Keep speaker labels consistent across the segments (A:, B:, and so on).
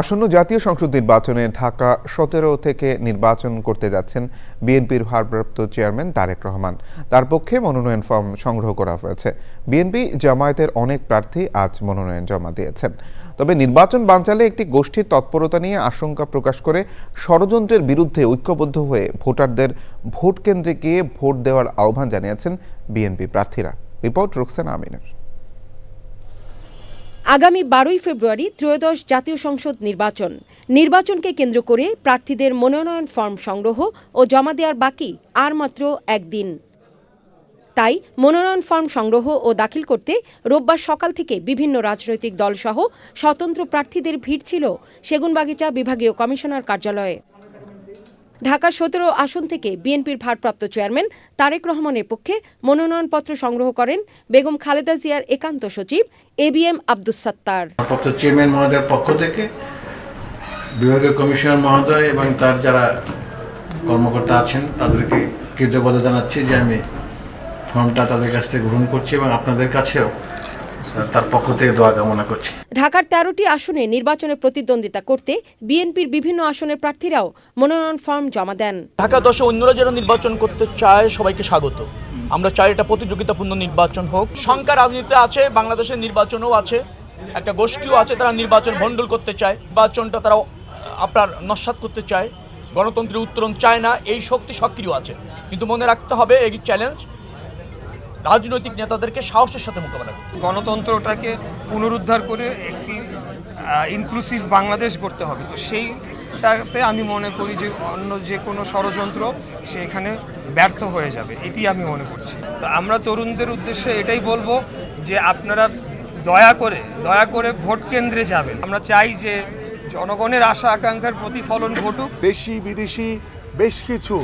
A: আসন্ন জাতীয় সংসদ নির্বাচনে ঢাকা সতেরো থেকে নির্বাচন করতে যাচ্ছেন বিএনপির ভারপ্রাপ্ত চেয়ারম্যান তারেক রহমান। তার পক্ষে মনোনয়ন ফর্ম সংগ্রহ করা হয়েছে। বিএনপি জামায়াতের অনেক প্রার্থী আজ মনোনয়ন জমা দিয়েছেন। তবে নির্বাচন বানচালে একটি গোষ্ঠীর তৎপরতা নিয়ে আশঙ্কা প্রকাশ করে ষড়যন্ত্রের বিরুদ্ধে ঐক্যবদ্ধ হয়ে ভোটারদের ভোট কেন্দ্রে গিয়ে ভোট দেওয়ার আহ্বান জানিয়েছেন বিএনপি প্রার্থীরা। রিপোর্ট রুকসানা আমিনের।
B: আগামী বারোই ফেব্রুয়ারি ত্রয়োদশ জাতীয় সংসদ নির্বাচন। নির্বাচনকে কেন্দ্র করে প্রার্থীদের মনোনয়ন ফর্ম সংগ্রহ ও জমা দেওয়ার বাকি আর মাত্র একদিন। তাই মনোনয়ন ফর্ম সংগ্রহ ও দাখিল করতে রোববার সকাল থেকে বিভিন্ন রাজনৈতিক দলসহ স্বতন্ত্র প্রার্থীদের ভিড় ছিল সেগুনবাগিচা বিভাগীয় কমিশনার কার্যালয়ে। ঢাকা সতেরো আসন থেকে বিএনপির ভারপ্রাপ্ত চেয়ারম্যান তারেক রহমানের পক্ষে মনোনয়নপত্র সংগ্রহ করেন বেগম খালেদা জিয়ার একান্ত সচিব A B M Abdus Sattar.
C: Chairman মহোদয়ের পক্ষ থেকে বিভাগীয় কমিশনার মহোদয় এবং তার যারা কর্মকর্তা আছেন, তাদেরকে কৃতজ্ঞতা জানাচ্ছি যে আমি ফর্মটা তাদের কাছ থেকে গ্রহণ করছি এবং আপনাদের কাছেও তার পক্ষ থেকে দোয়া কামনা করছি।
B: ঢাকার তেরোটি আসনে নির্বাচনে প্রতিদ্বন্দ্বিতা করতে বিএনপির বিভিন্ন আসনের প্রার্থীরাও মনোনয়ন ফর্ম জমা দেন।
D: ঢাকা দশে অন্যরা যারা নির্বাচন করতে চায় সবাইকে স্বাগত। আমরা চাই এটা প্রতিযোগিতাপূর্ণ নির্বাচন হোক। সংখ্যা রাজনীতিতে আছে বাংলাদেশের নির্বাচনও আছে একটা গোষ্ঠীও আছে তারা নির্বাচন ভণ্ডুল করতে চায় নির্বাচনটা তারা আপনার নস্বাত করতে চায়। গণতন্ত্রের উত্তরণ চায় না এই শক্তি সক্রিয় আছে। কিন্তু মনে রাখতে হবে এই চ্যালেঞ্জ রাজনৈতিক নেতাদেরকে সাহসের সাথে মোকাবেলা করতে।
E: গণতন্ত্রটাকে পুনরুদ্ধার করে একটি ইনক্লুসিভ বাংলাদেশ করতে হবে। তো সেইটাতে আমি মনে করি যে অন্য যে কোনো ষড়যন্ত্র সে এখানে ব্যর্থ হয়ে যাবে এটি আমি মনে করছি। তো আমরা তরুণদের উদ্দেশ্যে এটাই বলব যে আপনারা দয়া করে দয়া করে ভোট কেন্দ্রে যাবেন। আমরা চাই যে জনগণের আশা আকাঙ্ক্ষার প্রতিফলন ঘটুক।
F: দেশি বিদেশি বেশ কিছু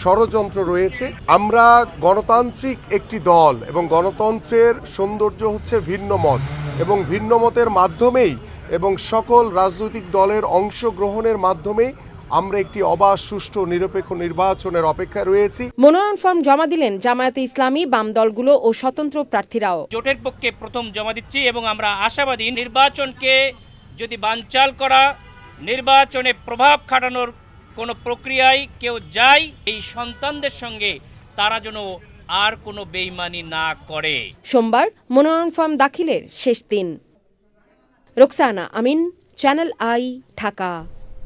F: ষড়যন্ত্র রয়েছে। আমরা গণতান্ত্রিক একটি দল এবং গণতন্ত্রের সৌন্দর্য হচ্ছে ভিন্ন মত এবং ভিন্ন মতের মাধ্যমেই এবং সকল রাজনৈতিক দলের অংশগ্রহণের মাধ্যমেই আমরা একটি অবাধ সুষ্ঠু নিরপেক্ষ নির্বাচনের অপেক্ষায় রয়েছি।
B: মনোনয়ন ফর্ম জমা দিলেন জামায়াতে ইসলামী বাম দলগুলো ও স্বতন্ত্র প্রার্থীরাও।
G: জোটের পক্ষে প্রথম জমা দিচ্ছি এবং আমরা আশাবাদী নির্বাচনকে যদি বানচাল করা নির্বাচনে প্রভাব খাটানোর কোনো প্রক্রিয়ায় কেউ যায়, এই সন্তানদের সঙ্গে তারা যেন আর কোনো বেইমানি না করে।
B: সোমবার মনোনয়ন ফর্ম দাখিলের শেষ দিন। Roksana, Amin, channel I, Dhaka.